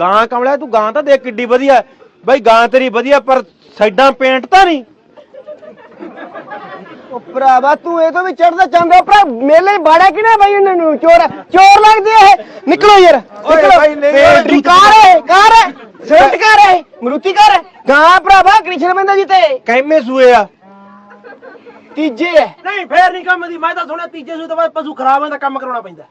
ਗਾਂ ਕਮਲਿਆ ਤੂੰ ਗਾਂ ਤਾਂ ਦੇਖ ਕਿੱਡੀ ਵਧੀਆ। ਬਈ ਗਾਂ ਤੇਰੀ ਵਧੀਆ ਪਰ ਸਾਈਡਾਂ ਪੇਂਟ ਤਾਂ ਨਹੀਂ। ਉਹ ਭਰਾਵਾ ਤੂੰ ਇਹ ਤੋਂ ਵੀ ਚੜਦਾ ਚਾਹੁੰਦਾ ਭਰਾ ਮੇਲੇ ਬਾੜਾ ਕਿ ਨਾ ਬਈ ਇਹਨਾਂ ਨੂੰ? ਚੋਰ ਚੋਰ ਲੱਗਦੇ ਇਹ। ਨਿਕਲੋ ਯਾਰ ਨਿਕਲੋ। ਨਹੀਂ, ਓਏ ਕਾਰ ਹੈ ਕਾਰ ਹੈ ਸਵਿਫਟ ਕਾਰ ਹੈ ਮਰੂਤੀ ਕਾਰ ਹੈ ਗਾਂ ਭਰਾਵਾ ਕ੍ਰਿਸ਼ਨ ਬੰਦਾ ਜੀ ਤੇ। ਕੈਮੇ ਸੂਏ ਆ। ਤੀਜੇ ਹੈ ਨਹੀਂ ਫੇਰ ਨਹੀਂ ਕੰਮ ਦੀ ਮੈਂ ਤਾਂ ਸੁਣਿਆ ਤੀਜੇ ਸੂ ਤੋਂ ਬਾਅਦ ਪਸ਼ੂ ਖਰਾਬ ਹੁੰਦਾ ਕੰਮ ਕਰਾਉਣਾ ਪੈਂਦਾ।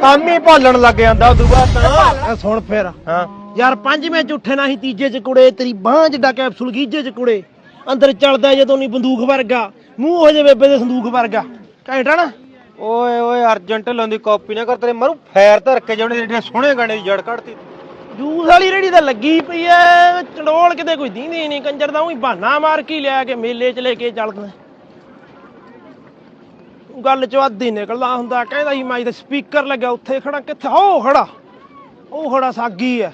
ਕੰਮ ਹੀ ਭਾਲਣ ਲੱਗ ਜਾਂਦਾ ਉਦੋਂ ਬਾਅਦ ਤਾਂ। ਇਹ ਸੁਣ ਫੇਰ। ਹਾਂ। ਯਾਰ ਪੰਜਵੇਂ ਉੱਠੇ ਨਾ ਹੀ ਤੀਜੇ ਚ ਕੁੜੇ ਤੇਰੀ ਬਾਂਹ ਜਿੱਡਾ ਕੈਪਸੂਲ ਗੀਜੇ ਚ ਕੁੜੇ। ਅੰਦਰ ਚੱਲਦਾ ਜਦੋਂ ਨਹੀਂ ਬੰਦੂਕ ਵਰਗਾ ਮੂੰਹ ਹੋ ਜੇ ਬੇਬੇ ਦੇ ਸੰਦੂਕ ਵਰਗਾ। ਘੈਂਟਾ ਨਾ? ਓਏ ਓਏ ਅਰਜਨ ਢਿੱਲੋਂ ਦੀ ਕਾਪੀ ਨਾ ਕਰ ਤੇਰੇ ਮਰੂ ਫੈਰ ਧਰ ਕੇ ਜਿਹੜੇ ਜਿਹੜੇ ਸੋਹਣੇ ਗਾਣੇ ਦੀ ਜੜ ਕੱਢਤੀ। ਜੂਸ ਵਾਲੀ ਰੇੜੀ ਤਾਂ ਲੱਗੀ ਪਈ ਐ ਚੰਡੋਲ ਕਿਤੇ ਕੋਈ ਦੀਂਦੀ ਨਹੀਂ ਕੰਜਰ ਦਾ ਉਹੀ ਬਹਾਨਾ ਮਾਰ ਕੇ ਹੀ ਲਿਆ ਕੇ ਮੇਲੇ ਚ ਲੈ ਕੇ ਚੱਲਦਾ ਗੱਲ ਚੋਂ ਅੱਧੀ ਨਿਕਲਦਾ ਹੁੰਦਾ, ਕਹਿੰਦਾ ਸੀ ਮੈਂ ਤੇ ਸਪੀਕਰ ਲੱਗਾ ਉੱਥੇ ਖੜਾ ਕਿੱਥੇ? ਹੋ ਖੜਾ ਉਹ ਖੜਾ ਸਾਗੀ ਐ।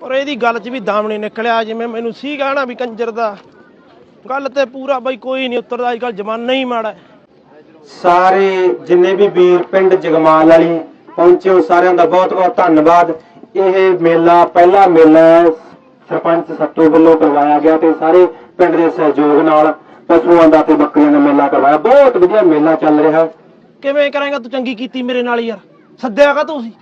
ਪਰ ਇਹਦੀ ਗੱਲ 'ਚ ਵੀ ਦਮ ਨਹੀਂ ਨਿਕਲਿਆ, ਜਿਵੇਂ ਮੈਨੂੰ ਸੀ ਕਹਿਣਾ ਵੀ ਕੰਜਰ ਦਾ। ਗੱਲ ਤੇ ਪੂਰਾ ਬਈ ਕੋਈ ਨਹੀਂ ਉਤਰਦਾ ਅੱਜ ਕੱਲ ਜ਼ਮਾਨਾ ਹੀ ਮਾੜਾ ਸਾਰੇ ਜਿੰਨੇ ਵੀ ਵੀਰ ਪਿੰਡ ਜਗਮਾਲ ਵਾਲੀ ਪਹੁੰਚੇ ਹੋ ਸਾਰਿਆਂ ਦਾ ਬਹੁਤ ਬਹੁਤ ਧੰਨਵਾਦ। ਇਹ ਮੇਲਾ, ਪਹਿਲਾ ਮੇਲਾ ਸਰਪੰਚ ਸੱਤੂ ਵੱਲੋਂ ਕਰਵਾਇਆ ਗਿਆ ਤੇ ਸਾਰੇ ਪਿੰਡ ਦੇ ਸਹਿਯੋਗ ਨਾਲ ਪਸ਼ੂਆਂ ਦਾ ਤੇ ਬੱਕਰੀਆਂ ਦਾ ਮੇਲਾ ਕਰਵਾਇਆ। ਬਹੁਤ ਵਧੀਆ ਮੇਲਾ ਚੱਲ ਰਿਹਾ। ਕਿਵੇਂ ਕਰੇਗਾ ਤੂੰ ਚੰਗੀ ਕੀਤੀ ਮੇਰੇ ਨਾਲ ਯਾਰ? ਸੱਦਿਆ ਕਾ ਤੂੰ ਸੀ?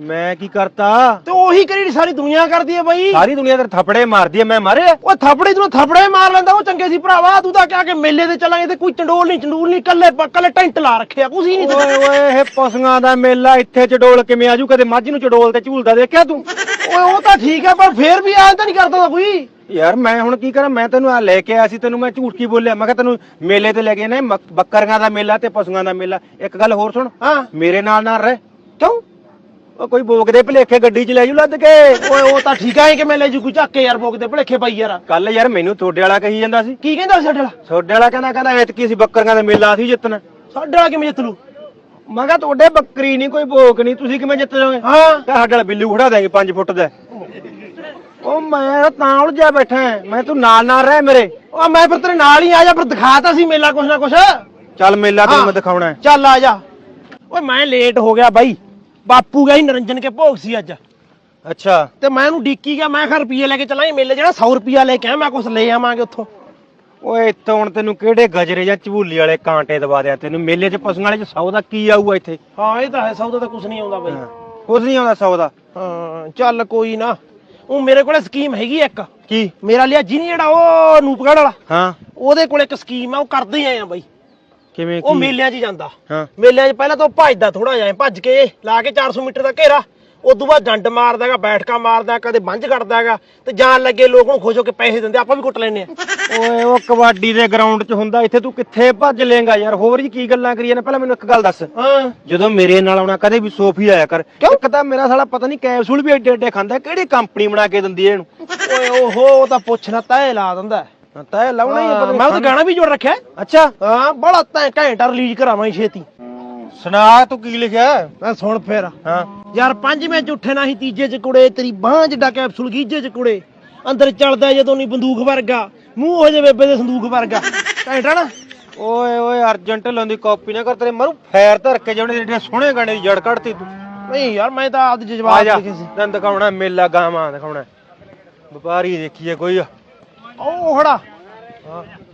ਮੈਂ ਕੀ ਕਰਤਾ? ਤੇ ਉਹੀ ਕਰੀ ਸਾਰੀ ਦੁਨੀਆ ਕਰਦੀ ਐ ਬਈ। ਸਾਰੀ ਦੁਨੀਆ ਤੇ ਥੱਪੜੇ ਮਾਰਦੀ ਐ ਮੈਂ ਮਾਰੇ ਉਹ ਥਾਪੜੇ ਤੂੰ ਥਾਪੜੇ ਮਾਰ ਲੈਂਦਾ ਉਹ ਚੰਗੇ ਸੀ ਭਰਾਵਾ। ਤੂੰ ਤਾਂ ਕਿਹਾ ਕਿ ਮੇਲੇ ਤੇ ਚੱਲਾਂਗੇ ਤੇ ਕੋਈ ਚੰਡੋਲ ਨਹੀਂ ਚੰਡੂਲ ਨਹੀਂ ਕੱਲੇ ਕੱਲੇ ਟੈਂਟ ਲਾ ਰੱਖਿਆ ਕੁਛ ਹੀ ਨਹੀਂ ਓਏ ਓਏ ਇਹ ਪਸ਼ੂਆਂ ਦਾ ਮੇਲਾ ਇੱਥੇ ਚਡੋਲ ਕਿਵੇਂ ਆਜੂ ਕਦੇ ਮੱਝ ਨੂੰ ਚਡੋਲ ਤੇ ਝੂਲਦਾ ਦੇਖਿਆ ਤੂੰ? ਓਏ ਉਹ ਤਾਂ ਠੀਕ ਹੈ ਪਰ ਫੇਰ ਵੀ ਐਂ ਤਾਂ ਨਹੀਂ ਕਰਦਾ ਕੋਈ। ਯਾਰ ਮੈਂ ਹੁਣ ਕੀ ਕਰਾਂ? ਮੈਂ ਤੈਨੂੰ ਆ ਲੈ ਕੇ ਆਇਆ ਸੀ ਤੈਨੂੰ ਮੈਂ ਝੂਠ ਕੀ ਬੋਲਿਆ? ਮੈਂ ਕਿਹਾ ਤੈਨੂੰ ਮੇਲੇ ਤੇ ਲੈ ਕੇ ਨਾ ਬੱਕਰੀਆਂ ਦਾ ਮੇਲਾ ਤੇ ਪਸ਼ੂਆਂ ਦਾ ਮੇਲਾ। ਇੱਕ ਗੱਲ ਹੋਰ ਸੁਣ। ਹਾਂ। ਮੇਰੇ ਨਾਲ ਨਾਲ ਰਹਿ। ਕਿਉਂ ਉਹ ਕੋਈ ਬੋਕ ਦੇ ਭਲੇਖੇ ਗੱਡੀ ਚ ਲੈ ਜੂ ਲੱਦ ਕੇ। ਓਏ ਉਹ ਤਾਂ ਠੀਕ ਹੈ ਕਿ ਮੈਂ ਲੈ ਜੂ ਕੋਈ ਚੱਕ ਕੇ ਯਾਰ ਬੋਕ ਦੇ ਭਲੇਖੇ ਪਈ ਯਾਰ। ਕੱਲ ਯਾਰ ਮੈਨੂੰ ਤੁਹਾਡੇ ਵਾਲਾ ਕਹੀ ਜਾਂਦਾ ਸੀ। ਕੀ ਕਹਿੰਦਾ ਸੀ ਸਾਡੇ ਵਾਲਾ? ਤੁਹਾਡੇ ਵਾਲਾ ਕਹਿੰਦਾ ਕਹਿੰਦਾ ਐਤਕੀ ਅਸੀਂ ਬੱਕਰੀਆਂ ਦਾ ਮੇਲਾ ਅਸੀਂ ਜਿੱਤਣਾ। ਸਾਡੇ ਵਾਲਾ ਕਿਵੇਂ ਜਿੱਤ ਲੂ? ਮੈਂ ਕਿਹਾ ਤੁਹਾਡੇ ਬੱਕਰੀ ਨਹੀਂ ਕੋਈ ਭੋਕ ਨਹੀਂ ਤੁਸੀਂ ਕਿਵੇਂ ਜਿੱਤ ਜਾਓਗੇ? ਹਾਂ। ਤਾਂ ਸਾਡੇ ਵਾਲਾ ਬਿੱਲੂ ਖੜਾ ਦੇਗੇ 5 ਫੁੱਟ ਦਾ। ਉਹ ਮੈਂ ਤਾਂ ਉਲਝਿਆ ਬੈਠਾ ਹਾਂ। ਮੈਂ ਤੂੰ ਨਾਲ ਨਾਲ ਰਹਿ ਮੇਰੇ। ਉਹ ਮੈਂ ਫਿਰ ਤੇਰੇ ਨਾਲ ਹੀ ਆ ਜਾ ਫਿਰ ਦਿਖਾਤਾ ਸੀ ਮੇਲਾ ਕੁਛ ਨਾ ਕੁਛ। ਚੱਲ ਮੇਲਾ ਤੈਨੂੰ ਹਾਂ। ਮੈਂ ਦਿਖਾਉਣਾ ਹੈ। ਚੱਲ ਆ ਜਾ। ਓਏ ਮੈਂ ਲੇਟ ਹੋ ਗਿਆ ਬਾਈ। ਬਾਪੂ ਗਿਆ ਸੀ ਨਰੰਜਨ ਕੇ ਭੋਗ ਸੀ ਅੱਜ। ਅੱਛਾ। ਤੇ ਮੈਂ ਉਹਨੂੰ ਡੀਕੀ ਗਿਆ ਮੈਂ ਕਿਹਾ ਰੁਪਈਏ ਲੈ ਕੇ ਚੱਲਾਂਗੇ ਮੇਲੇ ਜਿਹੜਾ 100 ਰੁਪਈਆ ਲੈ ਕੇ ਆ ਮੈਂ ਕੁਛ ਲੈ ਆਵਾਂਗੇ ਉੱਥੋਂ। ਓਏ ਇੱਥੇ ਹੁਣ ਤੈਨੂੰ ਕਿਹੜੇ ਗਜਰੇ ਜਾਂ ਝਬੂਲੀ ਵਾਲੇ ਕਾਂਟੇ ਦਵਾ ਦਿਆ? ਤੈਨੂੰ ਮੇਲੇ 'ਚ ਪਸ਼ੂਆਂ ਵਾਲੇ 'ਚ 100 ਦਾ ਕੀ ਆਊਗਾ ਇੱਥੇ? ਹਾਂ ਇਹ ਤਾਂ ਹੈ ਸੌਦਾ ਤਾਂ ਕੁਛ ਨਹੀਂ ਆਉਂਦਾ ਬਾਈ। ਕੁਝ ਨਹੀਂ ਆਉਂਦਾ 100 ਦਾ। ਹਾਂ ਚੱਲ ਕੋਈ ਨਾ। ਉਹ ਮੇਰੇ ਕੋਲੇ ਸਕੀਮ ਹੈਗੀ ਇੱਕ। ਕੀ? ਮੇਰਾ ਲਿਆ ਜੀ ਨੀ ਜਿਹੜਾ ਉਹ ਨੂਪਗੜ ਵਾਲਾ। ਹਾਂ। ਉਹਦੇ ਕੋਲੇ ਇੱਕ ਸਕੀਮ ਆ ਉਹ ਕਰਦੇ ਆਏ ਆ ਬਾਈ। ਕਿਵੇਂ ਉਹ ਕੀ? ਮੇਲਿਆਂ 'ਚ ਹੀ ਜਾਂਦਾ। ਹਾਂ। ਮੇਲਿਆਂ 'ਚ ਪਹਿਲਾਂ ਤਾਂ ਉਹ ਭੱਜਦਾ ਥੋੜਾ ਜਿਹਾ ਭੱਜ ਕੇ ਲਾ ਕੇ 400 ਮੀਟਰ ਦਾ ਘੇਰਾ। ਉਦੋਂ ਬਾਅਦ ਜੰਡ ਮਾਰਦਾ ਹੈਗਾ ਬੈਠਕਾ ਮਾਰਦਾ ਹੈ, ਕਦੇ ਬੰਜ ਕੱਢਦਾ ਹੈਗਾ ਤੇ ਜਾਣ ਲੱਗੇ ਲੋਕ ਨੂੰ ਖੁਸ਼ ਹੋ ਕੇ ਪੈਸੇ ਦਿੰਦੇ ਆਪਾਂ ਵੀ ਕੁੱਟ ਲੈਨੇ ਆ ਓਏ ਉਹ ਕਬੱਡੀ ਦੇ ਗਰਾਊਂਡ 'ਚ ਹੁੰਦਾ ਇੱਥੇ ਤੂੰ ਕਿੱਥੇ ਭੱਜ ਲੇਗਾ ਯਾਰ? ਹੋਰ ਜੀ ਕੀ ਗੱਲਾਂ ਕਰੀਏ ਨਾ? ਪਹਿਲਾਂ ਮੈਨੂੰ ਇੱਕ ਗੱਲ ਦੱਸ। ਹਾਂ। ਜਦੋਂ ਮੇਰੇ ਨਾਲ ਆਉਣਾ ਕਦੇ ਵੀ ਸੋਫੀ ਆਇਆ ਕਰ। ਇੱਕ ਤਾਂ ਮੇਰਾ ਸਾਲਾ ਪਤਾ ਨਹੀਂ ਕੈਪਸੂਲ ਵੀ ਏਡੇ ਏਡੇ ਖਾਂਦਾ ਕਿਹੜੀ ਕੰਪਨੀ ਬਣਾ ਕੇ ਦਿੰਦੀ ਹੈ ਇਹਨੂੰ? ਓਏ ਓਹੋ ਉਹ ਤਾਂ ਪੁੱਛਣਾ ਤੈ ਲਾ ਦਿੰਦਾ। ਹੈ। ਹਾਂ, ਤਾਂ ਇਹ ਲਾਉਣਾ ਹੀ ਆ, ਪਤਾ ਨੀ ਮੈਂ ਉਹ ਤਾਂ ਗਾਣਾ ਵੀ ਜੋੜ ਰੱਖਿਆ। ਹੈ। ਅੱਛਾ। ਹਾਂ ਬੜਾ ਤੈਂ ਘੰਟਾ ਰਿਲੀਜ਼ ਕਰਾਵਾਂ ਛੇਤੀ। ਸੁਣਾ ਤੂੰ ਕੀ ਲਿਖਿਆ? ਮੈਂ ਸੁਣ ਫੇਰ। ਹਾਂ। ਯਾਰ ਪੰਜਵੇਂ ਚ ਉੱਠੇ ਨਾ ਹੀ ਤੀਜੇ ਚ ਕੁੜੇ ਤੇਰੀ ਬਾਂਹ ਜਿੱਡਾ ਕੈਪਸੂਲ ਗੀਜੇ ਚ ਕੁੜੇ। ਅੰਦਰ ਚੱਲਦਾ ਜਦੋਂ ਨਹੀਂ ਬੰਦੂਕ ਵਰਗਾ ਮੂੰਹ ਹੋ ਜੇ ਬੇਬੇ ਦੇ ਸੰਦੂਕ ਵਰਗਾ। ਘੈਂਟਾ ਨਾ ਓਏ ਓਏ ਅਰਜਨ ਢਿੱਲੋਂ ਦੀ ਕਾਪੀ ਨਾ ਕਰ ਤੇਰੇ ਮਰੂ ਫੈਰ ਧਰ ਕੇ ਜਿਹੜੇ ਜਿਹੜੇ ਸੋਹਣੇ ਗਾਣੇ ਦੀ ਜੜ ਕੱਢਤੀ ਤੂੰ। ਨਹੀਂ ਯਾਰ ਮੈਂ ਤਾਂ ਆਪਦੇ ਆ ਜਜ਼ਬਾਤ ਜਾ ਸੀ। ਤੈਨੂੰ ਦਿਖਾਉਣਾ ਮੇਲਾ ਗਾਵਾਂ ਦਿਖਾਉਣਾ। ਵਪਾਰੀ ਦੇਖੀਏ ਕੋਈ। ਉਹ ਖੜਾ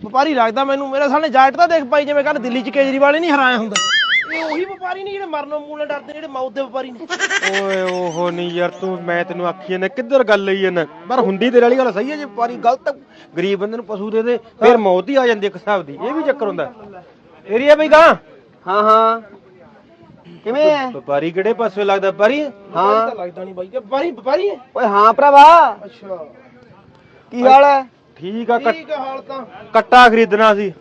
ਵਪਾਰੀ ਲੱਗਦਾ ਮੈਨੂੰ ਮੇਰੇ ਸਾਹਮਣੇ ਜਾਟ ਤਾਂ ਦੇਖ ਪਾਈ ਜਿਵੇਂ ਕੱਲ ਦਿੱਲੀ ਚ ਕੇਜਰੀਵਾਲ ਹੀ ਨਹੀਂ ਹਰਾਇਆ ਹੁੰਦਾ। ਇਹ ਉਹੀ ਵਪਾਰੀ ਨੇ ਜਿਹੜੇ ਮਰਨੋਂ ਮੂਲ ਡਰਦੇ ਜਿਹੜੇ ਮੌਤ ਦੇ ਵਪਾਰੀ ਨੇ। ਓਏ ਓਹੋ ਨਹੀਂ ਯਾਰ ਤੂੰ ਮੈਂ ਤੈਨੂੰ ਆਖੀ ਜਾਂਦਾ ਕਿੱਧਰ ਗੱਲ ਲਈ ਜਾਂਦਾ? ਪਰ ਹੁੰਦੀ ਤੇਰੇ ਵਾਲੀ ਗੱਲ ਸਹੀ ਹੈ ਜੇ ਵਪਾਰੀ ਗਲਤ ਗਰੀਬ ਬੰਦੇ ਨੂੰ ਪਸ਼ੂ ਦੇ ਦੇ ਫਿਰ ਮੌਤ ਹੀ ਆ ਜਾਂਦੀ ਇੱਕ ਹਿਸਾਬ ਦੀ ਇਹ ਵੀ ਚੱਕਰ ਹੁੰਦਾ। ਹੈ ਬਈ ਗਾਂ? ਹਾਂ ਹਾਂ। ਕਿਵੇਂ ਹੈ ਵਪਾਰੀ ਕਿਹੜੇ ਪਾਸੇ ਲੱਗਦਾ ਵਪਾਰੀ? ਹਾਂ। ਤਾਂ ਲੱਗਦਾ ਨਹੀਂ ਬਾਈ ਕਿ ਵਪਾਰੀ ਵਪਾਰੀ ਹੈ ਓਏ ਹਾਂ ਭਰਾਵਾ। ਅੱਛਾ। ਕੀ ਹਾਲ ਹੈ ਠੀਕ ਆ ਕੱਟ- ਠੀਕ ਆ ਹਾਲ ਤਾਂ। ਕੱਟਾ ਖਰੀਦਣਾ ਸੀ।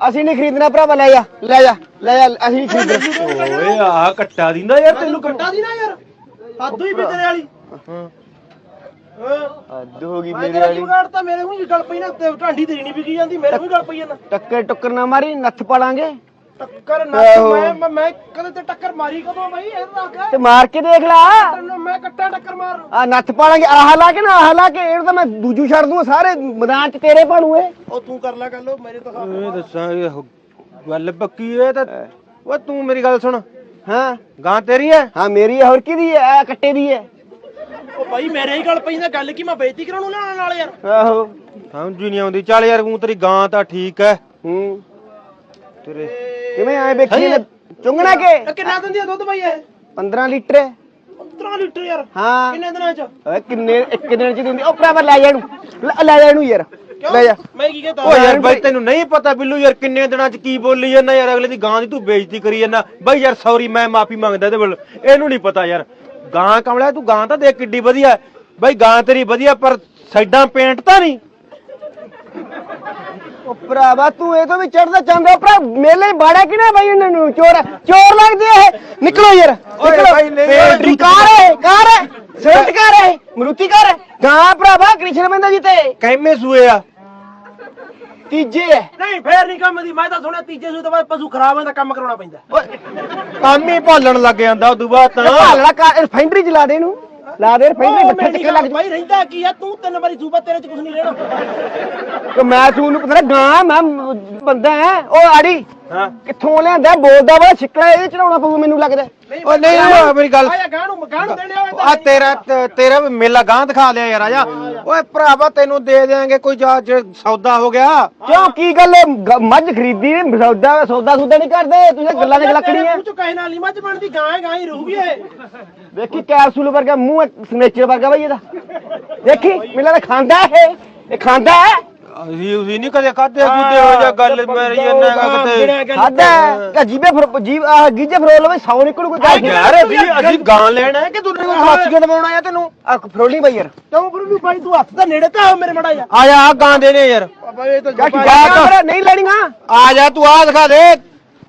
ਅਸੀਂ ਨਹੀਂ ਖਰੀਦਣਾ ਭਰਾਵਾ ਲੈ ਜਾ ਲੈ ਜਾ ਲੈ ਜਾ ਅਸੀਂ ਨਹੀਂ ਖਰੀਦਣਾ। ਓਏ ਆ ਕੱਟਾ ਦਿੰਦਾ ਯਾਰ ਤੈਨੂੰ ਕੱਟਾ ਦੀ ਨਾ ਯਾਰ। ਹੱਦ ਵੀ ਤੇਰੇ ਵਾਲੀ। ਹਾਂ। ਹਾਂ। ਹੱਦ ਹੋ ਗਈ ਮੈਂ ਮੇਰੇ ਵਾਲੀ ਜੁਗਾੜ ਤਾਂ ਮੇਰੇ ਨੂੰ ਹੀ ਗੱਲ ਪਈ ਨਾ ਤੇ ਢਾਂਡੀ ਤੇਰੀ ਨਹੀਂ ਵਿਕੀ ਜਾਂਦੀ ਮੇਰੇ ਨੂੰ ਹੀ ਗੱਲ ਪਈ ਜਾਂਦਾ। ਟੱਕਰ ਟੁੱਕਰ ਨਾ ਮਾਰੀ ਨੱਥ ਪਾਲਾਂਗੇ ਟੱਕਰ ਨਾ ਆਹੋ। ਮੈਂ ਮੈਂ- ਮੈਂ ਕਦੇ ਤੇ ਟੱਕਰ ਮਾਰੀ ਕਦੋਂ ਬਾਈ? ਇਹ ਰੱਖ ਤੇ ਮਾਰ ਕੇ ਦੇਖ ਲਾ। ਤੈਨੂੰ ਮੈਂ ਕੱਟਾ ਟੱਕਰ ਮਾਰ। ਆ ਨੱਥ ਪਾਲਾਂਗੇ ਆਹ ਲਾ ਕੇ ਨਾ ਆਹ ਲਾ ਕੇ ਇਹ ਤਾਂ ਮੈਂ ਦੂਜੂ ਛੱਡ ਦੂੰ ਸਾਰੇ ਮੈਦਾਨ ਚ ਤੇਰੇ ਭਾਣੂ ਏ ਉਹ ਤੂੰ ਕਰ ਲੈ ਗੱਲ ਉਹ ਮੇਰੇ ਤੋਂ ਖਾ ਇਹ ਦੱਸਾਂ ਇਹ ਗੱਲ ਪੱਕੀ ਇਹ ਤਾਂ। ਓਏ ਤੂੰ ਮੇਰੀ ਗੱਲ ਸੁਣ। ਹਾਂ। ਗਾਂ ਤੇਰੀ ਹੈ ਹਾਂ ਮੇਰੀ ਹੈ ਹੋਰ ਕਿਹਦੀ ਹੈ ਕੱਟੇ ਦੀ ਹੈ ਉਹ ਬਾਈ ਮੇਰੇ ਹੀ ਗੱਲ ਪਈ ਨਾ ਗੱਲ ਕੀ ਮੈਂ ਬੇਇੱਜ਼ਤੀ ਕਰਾਉਣ ਨੂੰ ਲੈਣ ਨਾਲ ਯਾਰ? ਆਹੋ। ਸਮਝ ਹੀ ਨਹੀਂ ਆਉਂਦੀ। ਚੱਲ ਯਾਰ ਤੂੰ ਤੇਰੀ ਗਾਂ ਤਾਂ ਠੀਕ ਹੈ ਹੂੰ। ਤੇਰੇ। ਕਿਵੇਂ ਆਏ ਵੇਖੀ ਚੁੰਗਣਾ ਕੇ? ਇਹ ਕਿੰਨਾ ਦਿੰਦੀ ਆ ਦੁੱਧ ਬਾਈ ਇਹ? 15 ਲੀਟਰ ਹੈ। 15 ਲੀਟਰ ਯਾਰ। ਹਾਂ। ਕਿੰਨੇ ਦਿਨਾਂ ਚ? ਓਏ ਕਿੰਨੇ ਇੱਕ ਦਿਨ ਚ ਦਿੰਦੀ। ਉਹ ਭਰਾਵਾ ਲੈ ਜਾ ਇਹਨੂੰ। ਲੈ- ਲੈ ਜਾ ਇਹਨੂੰ ਯਾਰ। ਕਿਉਂ? ਲੈ ਜਾ। ਮੈਂ ਕੀ ਕਹਤਾ ਓ ਯਾਰ ਬਾਈ ਤੈਨੂੰ ਨਹੀਂ ਪਤਾ ਬਿੱਲੂ ਯਾਰ ਕਿੰਨੇ ਦਿਨਾਂ ਚ ਕੀ ਬੋਲੀ ਜਾਂਦਾ ਯਾਰ ਅਗਲੇ ਦੀ ਗਾਂ ਦੀ ਤੂੰ ਬੇਇੱਜ਼ਤੀ ਕਰੀ ਜਾਂਦਾ। ਬਾਈ ਯਾਰ ਸੌਰੀ ਮੈਂ ਮਾਫੀ ਮੰਗਦਾ ਇਹਦੇ ਵੱਲ। ਇਹਨੂੰ ਨਹੀਂ ਪਤਾ ਯਾਰ। ਗਾਂ ਕਮਲਿਆ ਤੂੰ ਗਾਂ ਤਾਂ ਦੇਖ ਕਿੱਡੀ ਵਧੀਆ। ਹੈ। ਬਾਈ ਗਾਂ ਤੇਰੀ ਵਧੀਆ ਪਰ ਸਾਈਡਾਂ ਪੇਂਟ ਤਾਂ ਨਹੀਂ। ਉਹ ਭਰਾਵਾ ਤੂੰ ਇਹ ਤੋਂ ਵੀ ਚੜਦਾ ਚਾਹੁੰਦਾ ਭਰਾ ਮੇਲੇ ਬਾੜਾ ਕਿਨੇ ਬਈ ਇਹਨਾਂ ਨੂੰ? ਚੋਰ ਚੋਰ ਲੱਗਦੇ ਇਹ। ਨਿਕਲੋ ਯਾਰ ਨਿਕਲੋ। ਕਾਰ ਹੈ ਕਾਰ ਹੈ ਸਵਿਫਟ ਕਾਰ ਹੈ ਮਰੂਤੀ ਕਾਰ ਹੈ। ਗਾਂ ਭਰਾਵਾ ਕ੍ਰਿਸ਼ਨ ਬੰਦਾ ਜੀ ਤੇ। ਕੈਮੇ ਸੂਏ ਆ। ਤੀਜੇ ਹੈ। ਨਹੀਂ ਫੇਰ ਨਹੀਂ ਕੰਮ ਦੀ। ਮੈਂ ਤਾਂ ਸੁਣਿਆ ਤੀਜੇ ਸੂ ਤੋਂ ਬਾਅਦ ਪਸ਼ੂ ਖਰਾਬ ਹੁੰਦਾ ਕੰਮ ਕਰਾਉਣਾ ਪੈਂਦਾ। ਕੰਮ ਹੀ ਭਾਲਣ ਲੱਗ ਜਾਂਦਾ ਉਦੋਂ ਬਾਅਦ ਤਾਂ। ਕਾਰ ਰਿਫਾਈਨਰੀ ਚ ਲਾ ਦੇ ਇਹਨੂੰ। ਲਾ ਦੇ ਉਹ ਬੱਠੇ ਮੇਰੀ ਟਿੱਕੇ ਲੱਗ ਬਾਈ ਰਹਿੰਦਾ ਕੀ ਆ? ਤੂੰ ਤਿੰਨ ਵਾਰੀ ਸੂਬਾ ਤੇਰੇ ਚ ਕੁਝ ਨਹੀਂ ਰਹਿਣਾ ਕਿ ਮੈਂ ਤੂੰ ਨੂੰ ਪਤਾ ਗਾਂ ਮੈਂ ਬੰਦਾ ਹੈ ਉਹ ਆੜੀ ਹਾਂ। ਕਿੱਥੋਂ ਲਿਆਂਦਾ? ਬੋਲਦਾ ਵਾ ਛਿੱਕੜਾ ਇਹ ਚੜਾਉਣਾ ਪਊ ਮੈਨੂੰ ਲੱਗਦਾ। ਓ ਨਹੀਂ ਮੇਰੀ ਗੱਲ ਆਇਆ ਗਾਂ ਨੂੰ ਗਾਂ ਨੂੰ ਦੇਣੇ ਆ ਆ ਤੇਰਾ ਤੇਰਾ ਵੀ ਮੇਲਾ ਗਾਂ ਦਿਖਾ ਲਿਆ ਯਾਰ ਆਜਾ ਓਏ ਭਰਾਵਾ ਤੈਨੂੰ ਦੇ ਦੇਾਂਗੇ ਕੋਈ ਜਾ ਜੇ ਸੌਦਾ ਹੋ ਗਿਆ। ਕਿਉਂ? ਕੀ ਗੱਲ ਹੈ? ਗ- ਮੱਝ ਖਰੀਦੀ ਨੇ ਸੌਦਾ ਸੌਦਾ ਸੌਦਾ ਨਹੀਂ ਕਰਦੇ? ਤੁਸੀਂ ਗੱਲਾਂ ਦੇ ਲੱਕੜੀਆਂ ਤੂੰ ਕਹੇ ਨਾਲ ਨਹੀਂ ਮੱਝ ਬਣਦੀ ਗਾਂ ਹੈ ਗਾਂ ਹੀ ਰਹੂਗੀ ਇਹ। ਵੇਖੀ ਕੈਪਸੂਲ ਵਰਗਾ ਮੂੰਹ ਸਨੇਚਰ ਵਰਗਾ ਬਈ ਇਹਦਾ। ਦੇਖੀ ਲੱਗਦਾ ਖਾਂਦਾ ਇਹ। ਇਹ ਖਾਂਦਾ ਹੈ। ਅਸੀਂ ਅਸੀਂ ਨਹੀਂ ਕਦੇ ਖਾਦੇ ਖੁੱਦੇ ਹੋ ਜਾ ਗੱਲ ਮੇਰੀ ਜੰਨਾ ਕਿਤੇ। ਖਾਂਦਾ ਹੈ? ਜੀਬੇ ਫਿਰ ਜੀਬ ਆਹ ਗੀਜੇ ਫਰੋਲ ਲਵੇ ਸੌ ਨਿਕਲੂ ਕੋਈ ਗੱਲ ਯਾਰ ਅਸੀਂ ਅਸੀਂ ਗਾਂ ਲੈਣਾ ਹੈ ਕਿ ਤੂੰ ਕੋਈ ਹੱਥ ਕੇ ਦਵਾਉਣਾ ਹੈ ਤੈਨੂੰ ਆ ਫਰੋਲੀ ਬਈ ਯਾਰ। ਕਿਉਂ ਗੁਰੂ ਬਾਈ ਤੂੰ ਹੱਥ ਦਾ ਨੇੜੇ ਤਾਂ ਆਓ ਮੇਰੇ ਮੜਾ ਜਾ। ਆ ਜਾ ਆ ਗਾਂ ਦੇ ਨੇ ਯਾਰ। ਬਾਬਾ ਇਹ ਤਾਂ ਜਾ ਜਾ ਨਹੀਂ ਲੈਣੀਆਂ। ਆ ਜਾ ਤੂੰ ਆ ਦਿਖਾ ਦੇ।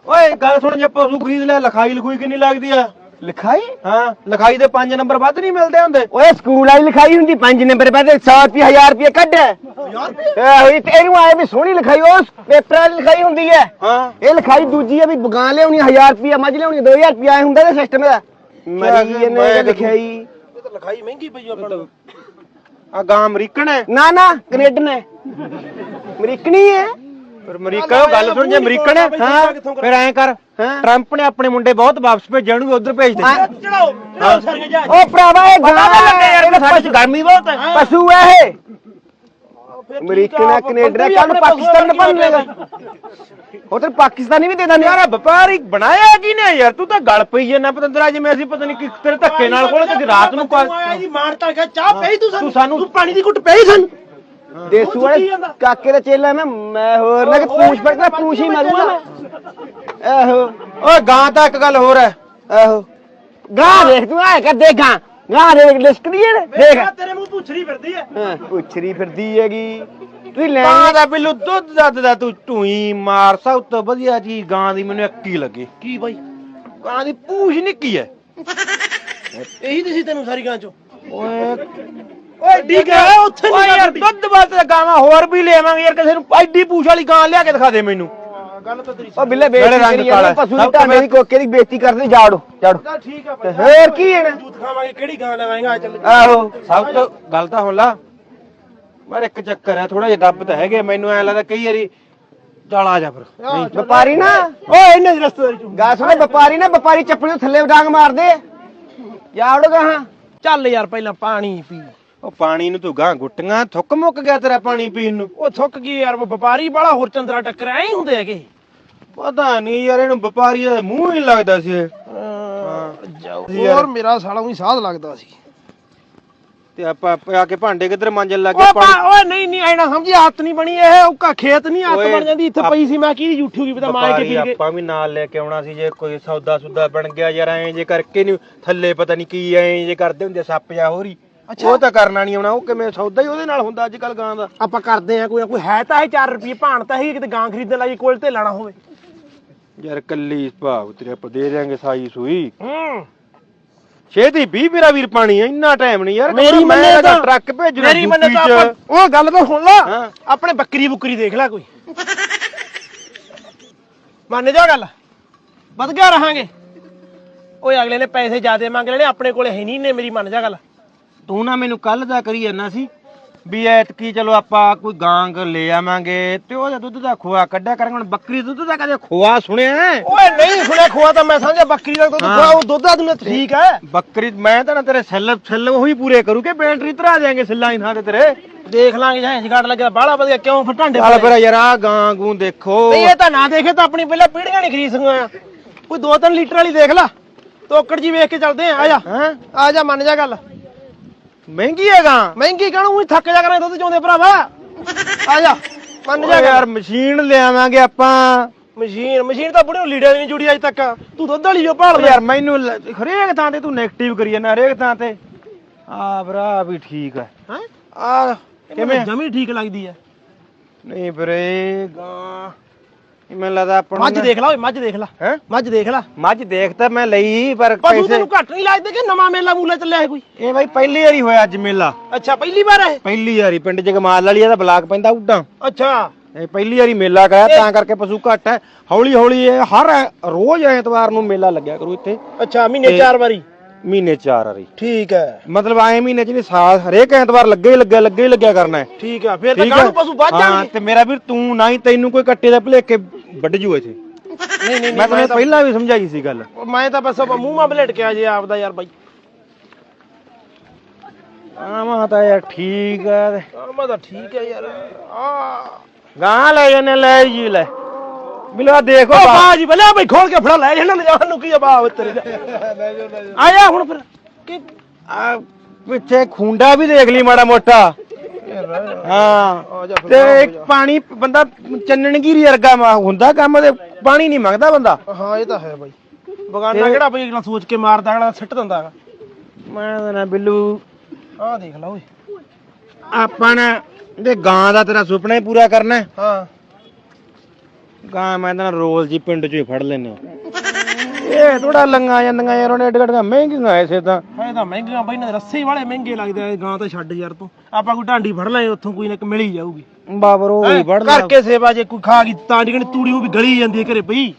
ਓਏ ਗੱਲ ਸੁਣ ਜੇ ਪਸ਼ੂ ਖਰੀਦ ਲੈ ਲਿਖਾਈ ਲਿਖੂਈ ਕਿੰਨੀ ਲੱਗਦੀ ਆ? ਲਿਖਾਈ? ਹਾਂ ਲਿਖਾਈ ਦੇ 5 ਨੰਬਰ ਵੱਧ ਨਹੀਂ ਮਿਲਦੇ ਹੁੰਦੇ। ਓਏ ਸਕੂਲ ਵਾਲੀ ਲਿਖਾਈ ਹੁੰਦੀ 5 ਨੰਬਰ ਤੇ 100 ਰੁਪਏ 1000 ਰੁਪਏ ਕੱਢ। ਇਹ ਹੋਈ ਤੇ ਇਹਨੂੰ ਆਏ ਵੀ ਸੋਹਣੀ ਲਿਖਾਈ ਉਸ ਪੇਪਰ ਵਾਲੀ ਲਿਖਾਈ ਹੁੰਦੀ ਹੈ। ਹਾਂ। ਇਹ ਲਿਖਾਈ ਦੂਜੀ ਹੈ ਵੀ ਬਗਾਨ ਲਿਆਉਣੀ 1000 ਰੁਪਏ ਮੱਝ ਲਿਆਉਣੀ 2000 ਰੁਪਏ ਆਏ ਹੁੰਦਾ ਤੇ ਸਿਸਟਮ ਦਾ। ਮਰੀ ਇਹਨੇ ਲਿਖਾਈ ਇਹ ਤਾਂ ਲਿਖਾਈ ਮਹਿੰਗੀ ਪਈ ਆਪਾਂ ਨੂੰ ਆ ਗਾਂ ਅਮਰੀਕਨ ਹੈ। ਨਾ ਨਾ ਕੈਨੇਡਨ ਹੈ। ਅਮਰੀਕਣੀ ਹੈ। ਫਿਰ ਅਮਰੀਕਾ ਗੱਲ ਸੁਣ ਜੇ ਅਮਰੀਕਨ ਹੈ ਹਾਂ ਫਿਰ ਐਂ ਕਰ। ਟਰੰਪ ਨੇ ਆਪਣੇ ਮੁੰਡੇ ਬਹੁਤ ਵਾਪਸ ਭੇਜਣ ਨੂੰ ਉਧਰ ਭੇਜ ਦੇ। ਹਾਂ। ਚੜਾਓ ਚੜਾਓ ਸਾਰੇ ਜਾ। ਉਹ ਭਰਾਵਾ ਇਹ ਗਾਂ ਯਾਰ ਸਾਡੇ ਚ ਗਰਮੀ ਬਹੁਤ ਹੈ। ਪਸ਼ੂ ਹੈ ਇਹ। ਅਮਰੀਕਨ ਹੈ ਕੈਨੇਡਾ ਕੱਲ ਪਾਕਿਸਤਾਨ ਬਣ ਲੇਗਾ ਉਹ ਤੇ ਪਾਕਿਸਤਾਨੀ ਵੀ ਦੇ ਦਿੰਦੇ ਯਾਰ ਵਪਾਰੀ ਬਣਾਇਆ ਕੀ ਨੇ ਯਾਰ? ਤੂੰ ਤਾਂ ਗਲ ਪਈ ਜਾਂਦਾ ਪਤੰਦਰਾ ਜਿਵੇਂ ਅਸੀਂ ਪਤਾ ਨਹੀਂ ਕਿਸ ਤੇਰੇ ਧੱਕੇ ਨਾਲ ਕੋਲ ਤੇ ਰਾਤ ਨੂੰ ਆਇਆ ਜੀ ਮਾਰਤਾ ਗਿਆ ਚਾਹ ਪਈ ਤੂੰ ਸਾਨੂੰ? ਤੂੰ ਪਾਣੀ ਦੀ ਘੁੱਟ ਪਈ ਸਾਨੂੰ? ਦੇਸੂ ਵਾਲੇ ਕਾਕੇ ਦਾ ਚੇਲਾ ਮੈਂ ਮੈਂ ਹੋਰ ਨਾ ਕਿ ਪੂਛ ਪੜਦਾ ਪੂਛ ਹੀ ਮਾਰੂਗਾ। ਮੈਂ ਆਹੋ। ਓਏ ਗਾਂ ਤਾਂ ਇੱਕ ਗੱਲ ਹੋਰ ਹੈ। ਆਹੋ। ਗਾਂ ਦੇਖ ਤੂੰ ਆਇਆ ਕਰ ਦੇਖ ਗਾਂ। ਦੇਖ ਲਿਸਕਦੀ ਹੈ ਦੇਖ। ਤੇਰੇ ਮੂੰਹ ਪੁੱਛਰੀ ਫਿਰਦੀ ਐ ਹਾਂ ਪੁੱਛਰੀ ਫਿਰਦੀ ਹੈਗੀ। ਤੂੰ ਲੈ ਗਾਂ ਦਾ ਬਿੱਲੂ ਦੁੱਧ ਦੱਦ ਦਾ ਤੂੰ ਢੂਈ ਮਾਰ ਸਭ ਤੋਂ ਵਧੀਆ ਚੀਜ਼ ਗਾਂ ਦੀ ਮੈਨੂੰ ਇੱਕ ਹੀ ਲੱਗੀ। ਕੀ ਬਾਈ? ਗਾਂ ਦੀ ਪੂਛ ਨਿੱਕੀ ਹੈ। ਇਹੀ ਤੇ ਸੀ ਤੈਨੂੰ ਸਾਰੀ ਗਾਂ ਚੋਂ। ਓਏ। ਓਏ ਡੀ ਗਿਆ ਉੱਥੇ ਓਏ ਨਹੀਂ ਯਾਰ ਦੁੱਧ ਵਾਸਤੇ ਗਾਵਾਂ ਹੋਰ ਵੀ ਲੈਵਾਂਗੇ ਯਾਰ ਕਿਸੇ ਨੂੰ ਐਡੀ ਪੂਛ ਵਾਲੀ ਗਾਂ ਲਿਆ ਕੇ ਦਿਖਾ ਦੇ ਮੈਨੂੰ। ਗੱਲ ਤਾਂ ਤੇਰੀ ਉਹ ਬਿੱਲੇ ਬੇਇੱਜ਼ਤੀ ਕਰੀ ਜਾਂਦੇ। ਪਸ਼ੂ ਦੀ ਢਾਂਡੇ ਦੀ ਕੋਕੇ ਦੀ ਬੇਇੱਜ਼ਤੀ ਕਰਦੇ ਜਾੜੋ ਜਾੜੋ। ਚੱਲ ਠੀਕ ਆ ਬਾਈ ਹੋਰ ਕੀ ਹੈ ਨਾ? ਦੂਧ ਖਾਵਾਂਗੇ ਕਿਹੜੀ ਗਾਂ ਲਵਾਂਗਾ ਚੱਲ। ਆਹੋ। ਸਭ ਤੋਂ ਗੱਲ ਤਾਂ ਹੁਣ ਲਾ। ਪਰ ਇੱਕ ਚੱਕਰ ਹੈ ਥੋੜਾ ਜਿਹਾ ਦੱਬ ਤਾਂ ਹੈਗੇ ਮੈਨੂੰ ਐ ਲੱਗਦਾ ਕਈ ਵਾਰੀ ਚੱਲ ਆ ਜਾ ਫਿਰ। ਵਪਾਰੀ ਨਾ। ਓਏ ਇਹਨਾਂ ਦੀ ਰਸਤੇ ਚੋਂ। ਗਾ ਸੁਣੇ ਵਪਾਰੀ ਨਾ ਵਪਾਰੀ ਚੱਪੜੀ ਥੱਲੇ ਡਾਂਗ ਮਾਰਦੇ ਜਾੜੋ ਹਾਂ ਚੱਲ ਯਾਰ ਪਹਿਲਾਂ ਪਾਣੀ ਪੀ। ਉਹ ਪਾਣੀ ਨੂੰ ਤੂੰ ਗਾਂ ਗੁੱਟੀਆਂ ਥੁੱਕ ਮੁੱਕ ਗਿਆ ਤੇਰਾ ਪਾਣੀ ਪੀਣ ਨੂੰ। ਉਹ ਥੁੱਕ ਗਈ ਯਾਰ ਉਹ ਵਪਾਰੀ ਬਾਲਾ ਹੋਰ ਚੰਦਰਾ ਟੱਕਰ ਐ ਹੀ ਹੁੰਦੇ ਹੈਗੇ। ਪਤਾ ਨਹੀਂ ਯਾਰ ਇਹਨੂੰ ਵਪਾਰੀ ਦਾ ਮੂੰਹ ਹੀ ਨੀ ਲੱਗਦਾ ਸੀ ਇਹ। ਜਾਓ। ਯਾਰ। ਹੋਰ ਮੇਰਾ ਸਾਲਾ ਉਹੀ ਸਾਧ ਲੱਗਦਾ ਸੀ। ਤੇ ਆਪਾਂ ਆ ਕੇ ਭਾਂਡੇ ਕਿੱਧਰ ਮਾਂਜਣ ਲੱਗ ਓਏ ਗਏ ਪਾ- ਓਏ ਨਹੀਂ ਨਹੀਂ ਐਨਾ ਸਮਝੀ ਹੱਥ ਨਹੀਂ ਬਣੀ ਇਹ ਔਕਾ ਖੇਤ ਨਹੀਂ ਹੱਥ ਓਏ, ਬਣ ਜਾਂਦੀ ਇੱਥੇ ਪਈ ਸੀ ਮੈਂ ਕਿਹਦੀ ਝੂਠੀ ਹੋਗੀ ਪਤਾ ਮਾਰ ਕੇ ਵਪਾਰੀ ਪੀ ਕੇ। ਆਪਾਂ ਵੀ ਨਾਲ ਲੈ ਕੇ ਆਉਣਾ ਸੀ ਜੇ ਕੋਈ ਸੌਦਾ ਸੁਦਾ ਬਣ ਗਿਆ ਯਾਰ ਐਂ ਜੇ ਕਰਕੇ ਨਹੀਂ ਥੱਲੇ ਪਤਾ ਨਹੀਂ ਕੀ ਐਂ ਜੇ ਕਰਦੇ ਹੁੰਦੇ ਸੱਪ ਜਾਂ ਹੋਰੀ। ਉਹ ਤਾਂ ਕਰਨਾ ਨਹੀਂ ਆਉਣਾ ਉਹ ਕਿਵੇਂ ਸੌਦਾ ਹੀ ਉਹਦੇ ਨਾਲ ਹੁੰਦਾ ਅੱਜ ਕੱਲ ਗਾਂ ਦਾ। ਆਪਾਂ ਕਰਦੇ ਆ ਕੋਈ ਕੋਈ ਹੈ ਤਾਂ ਇਹ 4 ਰੁਪਏ ਭਾਣ ਤਾਂ ਹੀ ਕਿਤੇ ਗਾਂ ਖਰੀਦਣ ਲਈ ਕੋਲ ਤੇ ਲੈਣਾ ਹੋਵੇ। ਯਾਰ ਕੱਲੀ ਭਾਵ ਤੇਰੇ ਆਪਾਂ ਦੇ ਦਿਆਂਗੇ ਸਾਈ ਸੂਈ। ਹੂੰ। ਛੇਤੀ 20 ਮੇਰਾ ਵੀਰ ਪਾਣੀ ਇੰਨਾ ਟਾਈਮ ਨਹੀਂ ਯਾਰ ਮੇਰੀ ਮੰਨੇ ਤਾਂ ਟਰੱਕ ਭੇਜਣਾ ਮੇਰੀ ਮੰਨੇ ਤਾਂ। ਆਪਾਂ ਉਹ ਗੱਲ ਤਾਂ ਸੁਣ ਲਾ। ਆਪਣੇ ਬੱਕਰੀ ਬੁੱਕਰੀ ਦੇਖ ਲੈ ਕੋਈ। ਮੰਨ ਜਾ ਗੱਲ। ਵਧ ਗਿਆ ਰਹਾਂਗੇ। ਓਏ ਅਗਲੇ ਨੇ ਪੈਸੇ ਜ਼ਿਆਦੇ ਮੰਗ ਲੈਣੇ ਆਪਣੇ ਕੋਲੇ ਹੈ ਨਹੀਂ ਨੇ ਮੇਰੀ ਮੰਨ ਜਾ ਗੱਲ। ਤੂੰ ਨਾ ਮੈਨੂੰ ਕੱਲ ਦਾ ਕਰੀ ਜਾਂਦਾ ਸੀ ਵੀ ਐਤਕੀ ਚਲੋ ਆਪਾਂ ਕੋਈ ਗਾਂਗ ਲੈ ਆਵਾਂਗੇ ਤੇ ਉਹਦਾ ਦੁੱਧ ਦਾ ਖੋਆ ਕੱਢਿਆ ਕਰਾਂਗੇ ਹੁਣ ਬੱਕਰੀ ਦੁੱਧ ਦਾ ਕਦੇ ਖੋਆ ਸੁਣਿਆ? ਹੈ? ਓਏ ਨਹੀਂ ਸੁਣਿਆ ਖੋਆ ਤਾਂ ਮੈਂ ਸਮਝਿਆ ਬੱਕਰੀ ਦਾ ਦੁੱਧ ਹਾਂ। ਖੋਆ ਉਹ ਦੁੱਧ ਦਾ ਦੁੱਧ ਠੀਕ ਹੈ। ਬੱਕਰੀ ਮੈਂ ਤਾਂ ਨਾ ਤੇਰੇ ਸੈੱਲ ਸੈੱਲ ਉਹੀ ਪੂਰੇ ਕਰੂ ਕਿ ਬੈਟਰੀ ਧਰਾ ਦੇਾਂਗੇ ਸੈੱਲਾਂ ਹੀ ਥਾਂ ਤੇ ਤੇਰੇ। ਦੇਖ ਲਾਂਗੇ ਜਾਂ ਜਗਾੜ ਲੱਗਿਆ ਬਾਹਲਾ ਵਧੀਆ ਕਿਉਂ ਫਿਰ ਢਾਂਡੇ ਚੱਲ? ਫਿਰ ਯਾਰ ਆ ਗਾਂ ਗੂੰ ਦੇਖੋ। ਨਹੀਂ ਇਹ ਤਾਂ ਨਾ ਦੇਖੇ ਤਾਂ ਆਪਣੀ ਪਹਿਲਾਂ ਪੀੜੀਆਂ ਨਹੀਂ ਖਰੀਦ ਸਕੀਆਂ ਕੋਈ 2-3 ਲੀਟਰ ਵਾਲੀ ਦੇਖ ਲੈ। ਤੋਕੜ ਜੀ ਵੇਖ ਕੇ ਚੱਲਦੇ ਆ ਆ ਜਾ। ਹੈਂ? ਆ ਜਾ ਮੰਨ ਜਾ ਗੱਲ। ਮਹਿੰਗੀ ਹੈ ਗਾਂ ਮਹਿੰਗੀ ਕਾਹਨੂੰ ਉਹੀ ਥੱਕ ਜਾ ਕਰਾਂ ਦੁੱਧ ਚੋਂਦੇ ਭਰਾਵਾ। ਆ ਜਾ ਮੰਨ ਜਾ ਯਾਰ ਮਸ਼ੀਨ ਲਿਆਵਾਂਗੇ ਆਪਾਂ। ਮਸ਼ੀਨ ਮਸ਼ੀਨ ਤਾਂ ਬੁੜੇ ਨੂੰ ਲੀੜੇ ਨਹੀਂ ਜੁੜੀ ਅਜੇ ਤੱਕ। ਤੂੰ ਦੁੱਧ ਵਾਲੀ ਜੋ ਭਾਲ ਯਾਰ ਮੈਨੂੰ ਲ- ਹਰੇਕ ਥਾਂ ਤੇ ਤੂੰ 네ਗੇਟਿਵ ਕਰੀ ਜਾਂਦਾ ਹਰੇਕ ਥਾਂ ਤੇ। ਆ ਭਰਾ ਵੀ ਠੀਕ ਹੈ ਹੈ? ਆ ਕਿਵੇਂ? ਜਮੀ ਠੀਕ ਲੱਗਦੀ ਹੈ ਨਹੀਂ ਵੀਰੇ ਗਾਂ। ਮੈਨੂੰ ਲੱਗਦਾ ਆਪਾਂ ਨੂੰ ਮੱਝ ਦੇਖ ਲੈ ਓਏ ਮੱਝ ਦੇਖ ਲੈ। ਹੈ? ਮੱਝ ਦੇਖ ਲੈ। ਮੱਝ ਦੇਖ ਤਾਂ ਮੈਂ ਲਈ ਪਰ ਪਸ਼ੂ ਪੈਸੇ ਤੈਨੂੰ ਘੱਟ ਨਹੀਂ ਲੱਗਦੇ ਕਿ ਨਵਾਂ ਮੇਲਾ ਮੂਲਾ ਚੱਲਿਆ ਹੈ ਕੋਈ? ਇਹ ਬਾਈ ਪਹਿਲੀ ਵਾਰੀ ਹੋਇਆ ਅੱਜ ਮੇਲਾ। ਅੱਛਾ ਪਹਿਲੀ ਵਾਰ ਹੈ ਪਹਿਲੀ ਵਾਰੀ ਪਿੰਡ ਜਗਮਾਲ ਵਾਲੀ ਇਹਦਾ ਬਲਾਕ ਪੈਂਦਾ ਉੱਡਾਂ। ਅੱਛਾ। ਇਹ ਪਹਿਲੀ ਵਾਰੀ ਮੇਲਾ ਕਰਾਇਆ ਤਾਂ ਕਰਕੇ ਪਸ਼ੂ ਘੱਟ ਹੈ। ਹੌਲੀ ਹੌਲੀ ਇਹ ਹਰ ਐ- ਰੋਜ਼ ਐਤਵਾਰ ਨੂੰ ਮੇਲਾ ਲੱਗਿਆ ਕਰੂ ਇੱਥੇ। ਅੱਛਾ ਮਹੀਨੇ ਤੇ- ਚਾਰ ਵਾਰੀ? ਮਹੀਨੇ ਚਾਰ ਵਾਰੀ ਠੀਕ ਹੈ। ਮਤਲਬ ਆਏ ਮਹੀਨੇ ਚ ਨਹੀਂ ਸਾਲ ਹਰੇਕ ਐਤਵਾਰ ਲੱਗੇ ਹੀ ਲੱਗਿਆ ਲੱਗੇ ਹੀ ਲੱਗਿਆ ਕਰਨਾ ਹੈ। ਠੀਕ ਹੈ ਫਿਰ ਤਾਂ ਠੀਕ ਕਾਹਨੂੰ ਪਸ਼ੂ ਵੱਧ ਹਾਂ ਜਾਣਗੇ ਤੇ ਮੇਰਾ ਵੀਰ ਤੂੰ ਨਾ ਹੀ ਤੈਨੂੰ ਕੋਈ ਕੱਟੇ ਦਾ ਭਲੇਖੇ ਵੱਢ ਜੂ ਇੱਥੇ। ਨਹੀਂ ਨਹੀਂ ਮੈਂ ਤੈਨੂੰ ਪਹਿਲਾਂ ਵੀ ਸਮਝਾਈ ਸੀ ਗੱਲ। ਮੈਂ ਤਾਂ ਬਸ ਆਪਾਂ ਮੂੰਹ ਮਾ ਬਲੇਟ ਕੇ ਆ ਜੇ ਆਪਦਾ ਯਾਰ ਬਾਈ। ਆਵਾਂ ਤਾਂ ਯਾਰ ਠੀਕ ਹੈ ਮੈਂ ਤਾਂ ਠੀਕ ਹੈ ਯਾਰ। ਆ। ਗਾਂ ਲੈ ਜਨੇ ਲੈ ਜੀ ਲੈ। ਬਿਲਵਾ ਦੇਖੋ ਓ ਬਾਜੀ ਜੀ ਬਲੇ ਬਈ ਖੋਲ ਕੇ ਫੜਾ ਲੈ ਇਹਨਾਂ ਨੇ ਜਾਨ ਨੂੰ ਕੀ ਆ ਬਾਹ ਤੇਰੇ ਦਾ? ਆਇਆ ਹੁਣ ਫਿਰ। ਕੀ ਆ ਪਿੱਛੇ ਖੁੰਡਾ ਵੀ ਦੇਖ ਲਈ ਮਾੜਾ ਮੋਟਾ। ਹਾਂ। ਆ ਜਾ ਤੇ ਇੱਕ ਪਾਣੀ ਬੰਦਾ ਚੰਨਣਗੀਰੀ ਵਰਗਾ ਮਾ- ਹੁੰਦਾ ਕੰਮ ਤੇ ਪਾਣੀ ਨਹੀਂ ਮੰਗਦਾ ਬੰਦਾ। ਹਾਂ ਇਹ ਤਾਂ ਹੈ ਬਾਈ। ਬਗਾਨਾ ਕਿਹੜਾ ਬਈ ਅਗਲਾ ਸੋਚ ਕੇ ਮਾਰਦਾ ਅਗਲਾ ਸਿੱਟ ਦਿੰਦਾ ਹੈਗਾ। ਮੈਂ ਤਾਂ ਨਾ ਬਿੱਲੂ ਆਹ ਦੇਖ ਲਾ ਓਏ। ਆਪਾਂ ਨੇ ਤੇ ਗਾਂ ਦਾ ਤੇਰਾ ਸੁਪਨਾ ਹੀ ਪੂਰਾ ਕਰਨਾ ਹੈ। ਹਾਂ। ਗਾਂ ਮੈਂ ਤਾਂ ਰੋਲ ਜੀ ਪਿੰਡ ਚੋਂ ਹੀ ਫੜ ਲੈਨੇ ਇਹ ਥੋੜਾ ਲੰਗਾ ਜਾਂਦੀਆਂ ਯਾਰ ਉਹਨੇ ਏਡ ਏਡ ਮਹਿੰਗੀਆਂ ਐਸੇ ਤਾਂ ਇਹ ਤਾਂ ਮਹਿੰਗੀਆਂ ਬਾਈ ਨੇ ਰੱਸੇ ਵਾਲੇ ਮਹਿੰਗੇ ਲੱਗਦੇ ਆ ਗਾਂ ਤਾਂ ਛੱਡ ਯਾਰ ਤੂੰ। ਆਪਾਂ ਕੋਈ ਢਾਂਡੀ ਫੜ ਲੈ ਉੱਥੋਂ ਕੋਈ ਨਾ ਇੱਕ ਮਿਲ ਹੀ ਜਾਊਗੀ। ਬਾਬਰ ਉਹ ਹੀ? ਫੜ ਲੈ। ਕਰਕੇ ਸੇਵਾ ਜੇ ਕੋਈ ਖਾ ਗਈ ਤਾਂ ਜਿਹੜੀ ਤੂੜੀ ਉਹ ਵੀ ਗਲੀ ਜਾਂਦੀ ਹੈ ਘਰੇ ਪਈ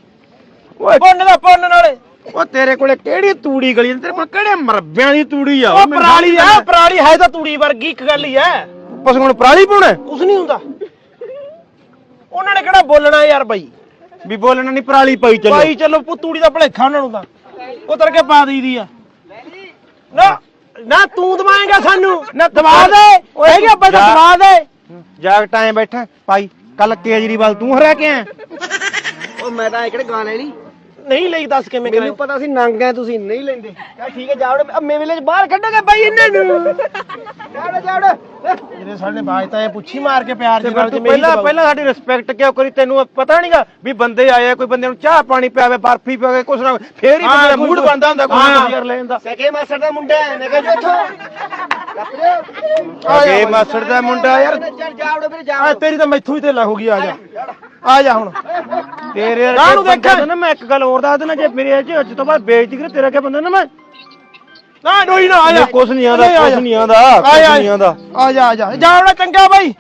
ਓਏ। ਪੁੰਨ ਦਾ ਪੁੰਨ ਨਾਲੇ। ਉਹ ਤੇਰੇ ਕੋਲੇ ਕਿਹੜੀ ਤੂੜੀ ਗਲੀ ਤੇਰੇ ਕੋਲ ਕਿਹੜੇ ਮਰਬਿਆਂ ਦੀ ਤੂੜੀ ਆ? ਉਹ ਪਰਾਲੀ ਆ ਪਰਾਲੀ ਹੈ ਤਾਂ ਤੂੜੀ ਵਰਗੀ ਇੱਕ ਗੱਲ ਹੀ ਹੈ ਪਸ ਹੁਣ ਪਰਾਲੀ ਪਾਉਣਾ ਕੁਛ ਨਹੀਂ ਹੁੰਦਾ। ਉਹਨਾਂ ਨੇ ਕਿਹੜਾ ਬੋਲਣਾ ਯਾਰ ਬਾਈ? ਵੀ ਬੋਲਣਾ ਨਹੀਂ ਪਰਾਲੀ ਪਈ ਚੱਲੋ। ਬਾਈ ਚਲੋ ਪੁੱਤ ਤੂੜੀ ਦਾ ਭਲੇਖਾ ਉਹਨਾਂ ਨੂੰ ਤਾਂ। ਉਤਰ ਕੇ ਪਾ ਦਈਦੀ ਆ। ਨਾ ਨਾ ਤੂੰ ਦਵਾਏਗਾ ਸਾਨੂੰ। ਨਾ ਦਵਾ ਦੇ। ਓਏ ਤਾਂ ਜਾ। ਦਵਾ ਦੇ। ਜਾਗ ਟਾਈਮ ਬੈਠਾ। ਪਾਈ ਕੱਲ ਕੇਜਰੀਵਾਲ ਤੂੰ ਹਰਿਆ ਕੇ ਆਇਆ। ਉਹ ਮੈਂ ਤਾਂ ਕਿਹੜੇ ਗਾਂ ਲੈਣੀ ਨਹੀਂ ਲਈ ਦੱਸ ਕਿਵੇਂ ਮੈਨੂੰ ਪਤਾ ਸੀ ਨੰਗ ਐ ਤੁਸੀਂ ਨਹੀਂ ਲੈਂਦੇ। ਚਲ ਠੀਕ ਹੈ ਜਾਵੜ। ਅੰਮੇ ਵੇਲੇ ਚ ਬਾਹਰ ਕੱਢੋਗੇ ਬਾਈ ਇਹਨਾਂ ਨੂੰ। ਜਾਵੜ ਜਾਵੜ। ਜਿਹੜੇ ਸਾਡੇ ਬਾਜ ਤਾਂ ਇਹ ਪੁੱਛੀ ਮਾਰ ਕੇ ਪਿਆਰ ਦੇ ਤੂੰ ਜਿਵੇਂ ਪਹਿਲਾਂ ਪਹਿਲਾਂ ਸਾਡੀ ਰਿਸਪੈਕਟ ਕਿਉਂ ਕਰੀ? ਤੈਨੂੰ ਪਤਾ ਨਹੀਂਗਾ ਵੀ ਬੰਦੇ ਆਏ ਆ, ਕੋਈ ਬੰਦੇ ਨੂੰ ਚਾਹ ਪਾਣੀ ਪਿਆਵੇ ਬਰਫੀ ਪਿਆਵੇ ਕੁਛ ਨਾ ਫੇਰ ਹੀ ਬੰਦੇ ਦਾ ਮੂਡ ਬਣਦਾ ਹੁੰਦਾ ਕੋਈ। ਕੁਝ ਕਰ ਲੈਂਦਾ ਸਕੇ ਮਾਸਟਰ ਦਾ ਮੁੰਡਾ ਹੈ ਨਿਕਲ ਜੋ ਇੱਥੋਂ ਅਗੇ ਮਾਸੜ ਦਾ ਮੁੰਡਾ ਯਾਰ। ਜਾਵੜ ਜਾਵੜ। ਤੇਰੀ ਤਾਂ ਮੈਥੋਂ ਹੀ ਢਿੱਲਾ ਹੋ ਗਈ ਆ ਜਾ। ਆ ਜਾ ਹੁਣ। ਤੇਰੇ ਵਰਗੇ ਨੂੰ ਬੰਦੇ ਦੇਖਿਆ? ਦਾ ਨਾ ਮੈਂ ਇੱਕ ਗੱਲ ਹੋਰ ਦੱਸ ਦੇਣਾ ਜੇ ਮੇਰੇ ਅੱਜ ਅੱਜ ਤੋਂ ਬਾਅਦ ਬੇਇੱਜ਼ਤੀ ਕਰੇ ਤੇਰਾ ਬੰਦਾ ਨਾ ਮੈਂ। ਨਾ ਨੋਈ ਨਾ ਆ ਜਾ। ਕੁਛ ਨਹੀਂ ਆਉਂਦਾ ਨਹੀਂ, ਆ ਕੁਛ ਜਾ। ਨਹੀਂ ਆਉਂਦਾ ਆ ਜਾ। ਨਹੀਂ ਆ ਜਾ ਆ ਜਾ। ਜਾ ਚੰਗਾ ਬਾਈ।